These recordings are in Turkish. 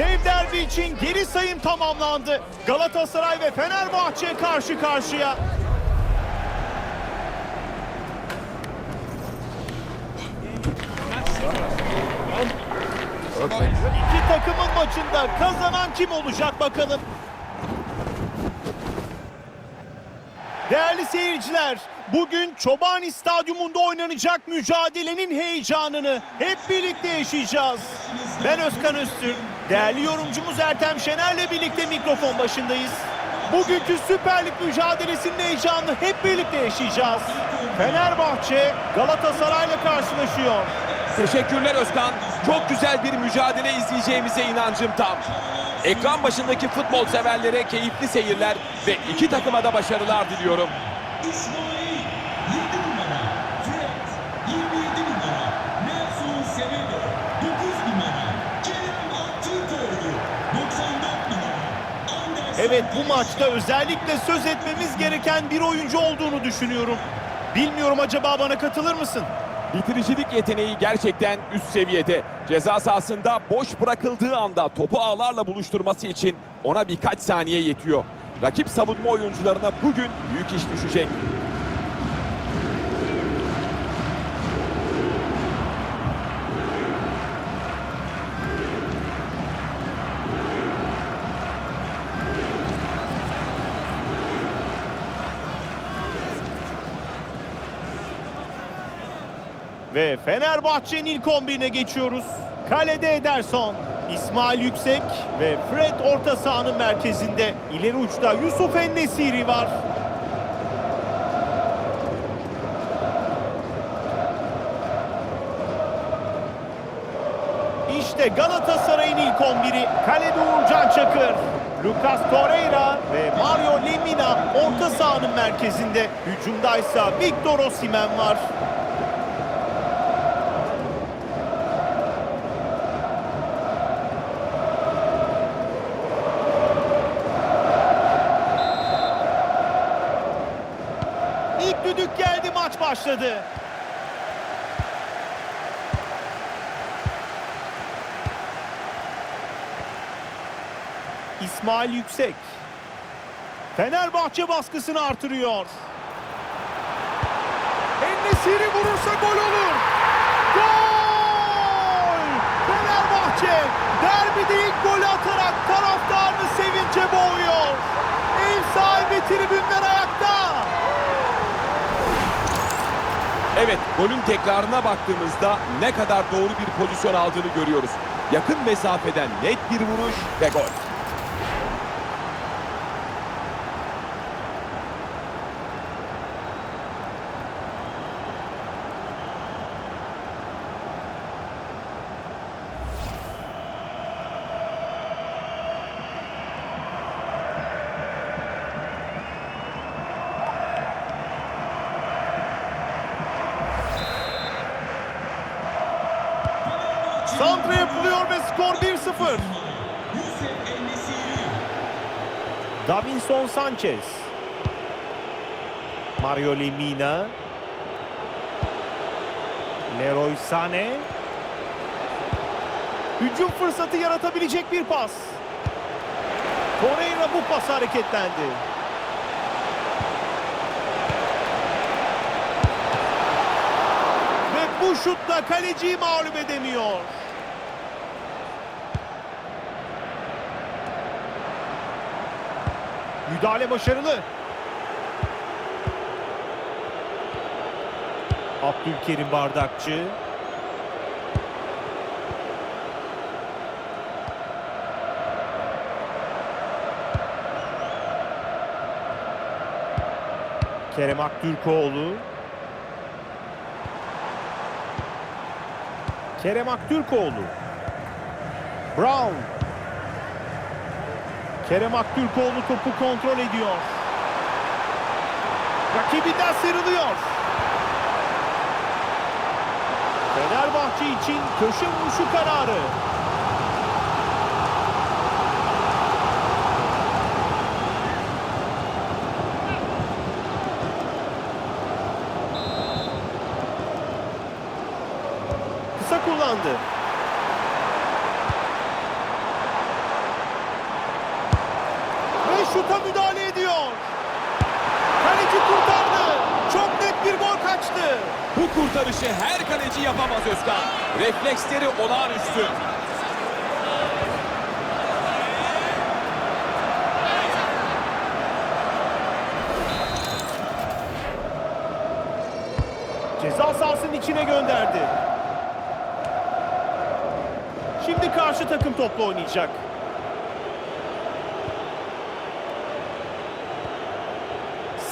Dev derbi için geri sayım tamamlandı. Galatasaray ve Fenerbahçe karşı karşıya. İki takımın maçında kazanan kim olacak bakalım. Değerli seyirciler, bugün Çobani Stadyumunda oynanacak mücadelenin heyecanını hep birlikte yaşayacağız. Ben Özkan Öztürk, değerli yorumcumuz Ertem Şener'le birlikte mikrofon başındayız. Bugünkü Süper Lig mücadelesinin heyecanını hep birlikte yaşayacağız. Fenerbahçe Galatasaray'la karşılaşıyor. Teşekkürler Özkan. Çok güzel bir mücadele izleyeceğimize inancım tam. Ekran başındaki futbol severlere keyifli seyirler ve iki takıma da başarılar diliyorum. Evet bu maçta özellikle söz etmemiz gereken bir oyuncu olduğunu düşünüyorum. Bilmiyorum acaba bana katılır mısın? Bitiricilik yeteneği gerçekten üst seviyede. Ceza sahasında boş bırakıldığı anda topu ağlarla buluşturması için ona birkaç saniye yetiyor. Rakip savunma oyuncularına bugün büyük iş düşecek. Ve Fenerbahçe'nin ilk 11'ine geçiyoruz. Kalede Ederson, İsmail Yüksek ve Fred orta sahanın merkezinde. İleri uçta Yusuf Ennesiri var. İşte Galatasaray'ın ilk 11'i. Kalede Uğurcan Çakır, Lucas Torreira ve Mario Lemina orta sahanın merkezinde. Hücumdaysa Victor Osimhen var. Maç başladı. İsmail Yüksek. Fenerbahçe baskısını artırıyor. Ennesiri vurursa gol olur. Gol! Fenerbahçe derbide ilk golü atarak taraftarını sevince boğuyor. Ev sahibi tribünler ayakta. Evet, golün tekrarına baktığımızda ne kadar doğru bir pozisyon aldığını görüyoruz. Yakın mesafeden net bir vuruş ve gol. Santra yapılıyor ve skor 1-0. Yusuf Ennesiri Davinson Sanchez. Mario Lemina. Leroy Sané. Hücum fırsatı yaratabilecek bir pas. Torreira bu pas hareketlendi. Ve bu şutla kaleciyi mağlup edemiyor. Müdahale başarılı. Abdülkerim Bardakçı. Kerem Aktürkoğlu. Kerem Aktürkoğlu. Brown. Kerem Aktürkoğlu topu kontrol ediyor. Rakibinden sıyrılıyor. Fenerbahçe için köşe vuruşu kararı. Şuta müdahale ediyor. Kaleci kurtardı. Çok net bir gol kaçtı. Bu kurtarışı her kaleci yapamaz Özkan. Refleksleri olağanüstü. Ceza sahasının içine gönderdi. Şimdi karşı takım topla oynayacak.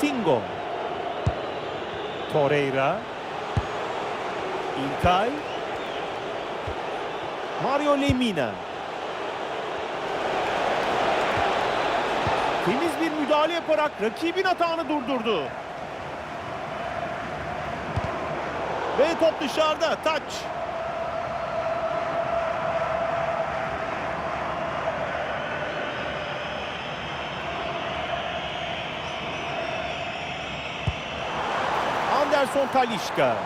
Singo. Torreira. İlkay. Mario Lemina. Temiz bir müdahale yaparak rakibin atağını durdurdu. Ve top dışarıda. Taç. Anderson Talişka.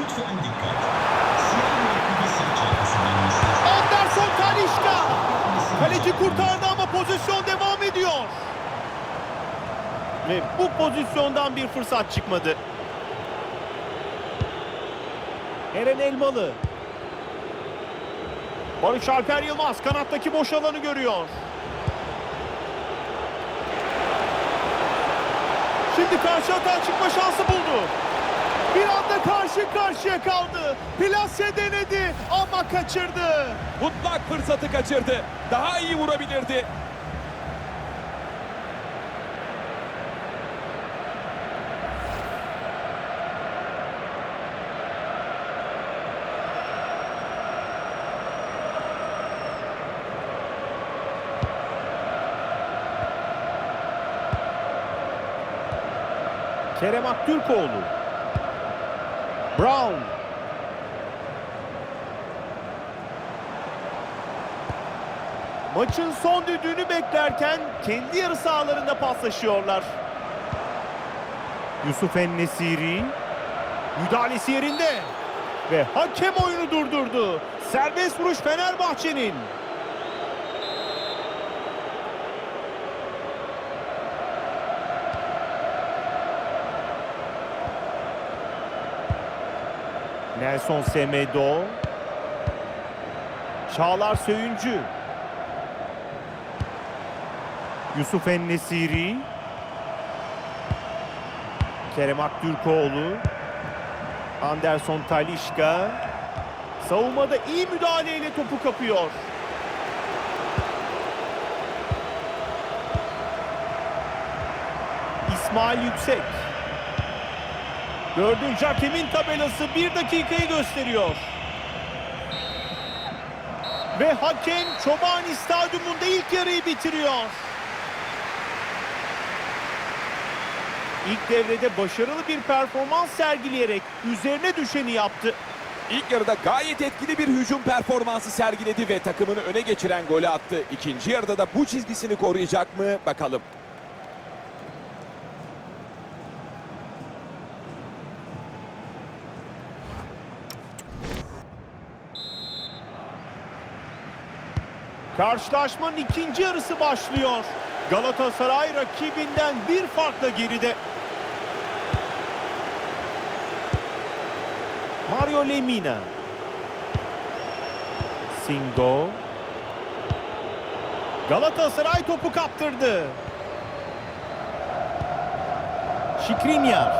Lütfen dikkat. Anderson Talişka. Kaleci kurtardı ama pozisyon devam ediyor. Ve bu pozisyondan bir fırsat çıkmadı. Eren Elmalı. Barış Alper Yılmaz kanattaki boş alanı görüyor. Şimdi karşı atağa çıkma şansı buldu. Bir anda karşı karşıya kaldı. Plase denedi ama kaçırdı. Mutlak fırsatı kaçırdı. Daha iyi vurabilirdi. Kerem Aktürkoğlu. Brown. Maçın son düdüğünü beklerken kendi yarı sahalarında paslaşıyorlar. Yusuf Ennesiri müdahalesi yerinde ve hakem oyunu durdurdu. Serbest vuruş Fenerbahçe'nin. Nelson Semedo. Çağlar Söyüncü. Yusuf Ennesiri. Kerem Aktürkoğlu. Anderson Talişka. Savunmada iyi müdahaleyle topu kapıyor. İsmail Yüksek. Dördüncü hakemin tabelası bir dakikayı gösteriyor. Ve hakem Çobani Stadyumunda ilk yarıyı bitiriyor. İlk devrede başarılı bir performans sergileyerek üzerine düşeni yaptı. İlk yarıda gayet etkili bir hücum performansı sergiledi ve takımını öne geçiren golü attı. İkinci yarıda da bu çizgisini koruyacak mı bakalım. Karşılaşmanın ikinci yarısı başlıyor. Galatasaray rakibinden bir farkla geride. Mario Lemina. Singo. Galatasaray topu kaptırdı. Şikrinyar.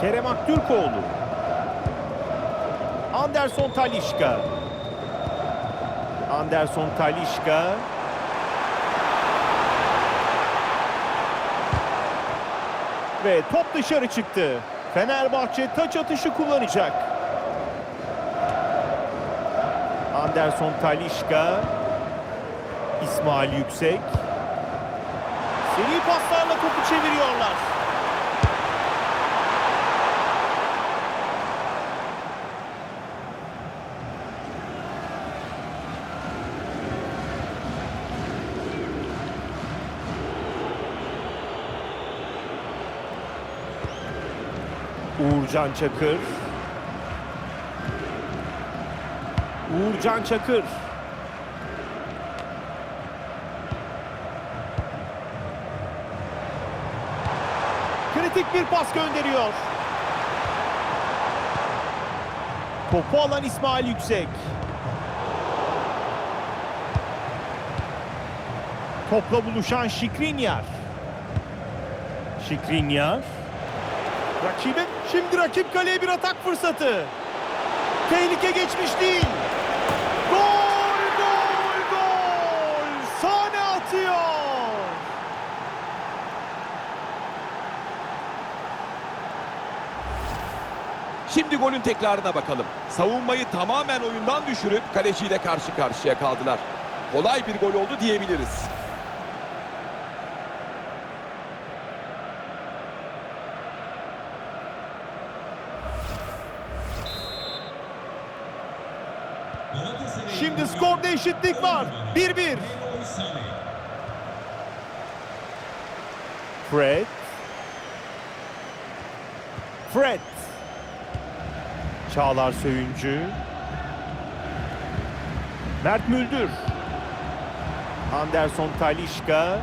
Kerem Aktürkoğlu. Anderson Talişka. Anderson Talişka. Ve top dışarı çıktı. Fenerbahçe taç atışı kullanacak. Anderson Talişka. İsmail Yüksek. Seri paslarla topu çeviriyorlar. Uğurcan Çakır. Uğurcan Çakır. Kritik bir pas gönderiyor. Topu alan İsmail Yüksek. Topla buluşan Şikrinyar. Şikrinyar. Rakibe şimdi rakip kaleye bir atak fırsatı. Tehlike geçmiş değil. Gol, gol, gol. Sane atıyor. Şimdi golün tekrarına bakalım. Savunmayı tamamen oyundan düşürüp kaleciyle karşı karşıya kaldılar. Kolay bir gol oldu diyebiliriz. Şimdi skorda eşitlik var. 1-1. Leroy Sané. Fred. Fred. Çağlar Söyüncü. Mert Müldür. Anderson Talişka.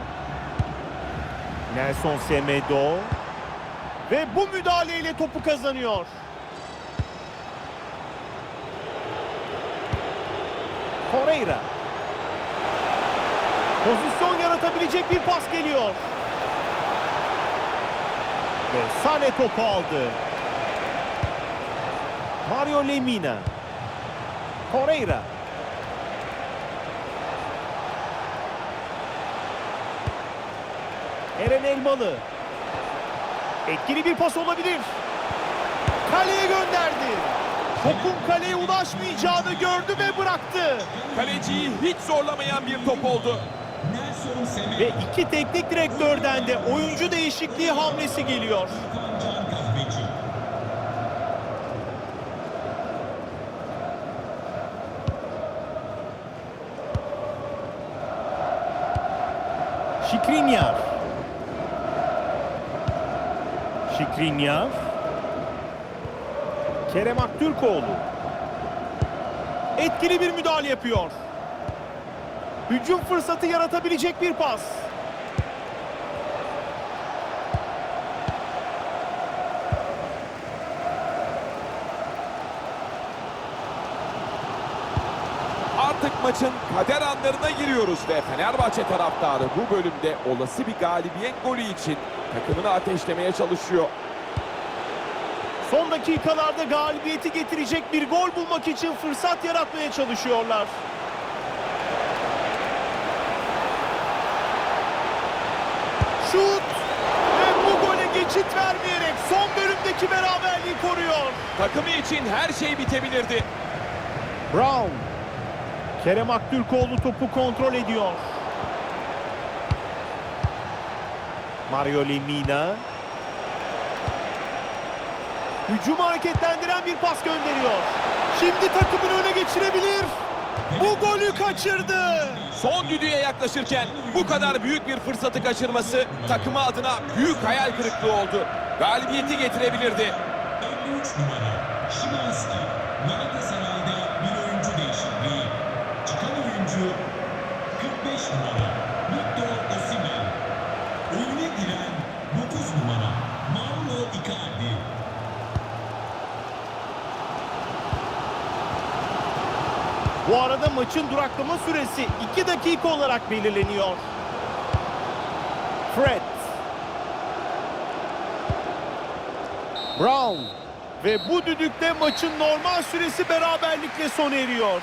Nelson Semedo. Ve bu müdahaleyle topu kazanıyor. Torreira. Pozisyon yaratabilecek bir pas geliyor. Ve Sane topu aldı. Mario Lemina. Torreira. Eren Elmalı. Etkili bir pas olabilir. Kaleye gönderdi. Topun kaleye ulaşmayacağını gördü ve bıraktı. Kaleciyi hiç zorlamayan bir top oldu. Ve iki teknik direktörden de oyuncu değişikliği hamlesi geliyor. Şikrinyar. Şikrinyar. Kerem Aktürkoğlu. Etkili bir müdahale yapıyor. Hücum fırsatı yaratabilecek bir pas. Artık maçın kader anlarına giriyoruz ve Fenerbahçe taraftarı bu bölümde olası bir galibiyet golü için takımını ateşlemeye çalışıyor. Son dakikalarda galibiyeti getirecek bir gol bulmak için fırsat yaratmaya çalışıyorlar. Şut ve bu gole geçit vermeyerek son bölümdeki beraberliği koruyor. Takımı için her şey bitebilirdi. Brown. Kerem Aktürkoğlu topu kontrol ediyor. Mario Lemina. Hücumu hareketlendiren bir pas gönderiyor. Şimdi takımını öne geçirebilir. Bu golü kaçırdı. Son düdüğe yaklaşırken bu kadar büyük bir fırsatı kaçırması takımı adına büyük hayal kırıklığı oldu. Galibiyeti getirebilirdi. 53 numara Şimanski. Galatasaray'da bir oyuncu değişikliği. Çıkan oyuncu 45 numara Bu arada maçın duraklama süresi 2 dakika olarak belirleniyor. Fred. Brown. Ve bu düdükte maçın normal süresi beraberlikle sona eriyor.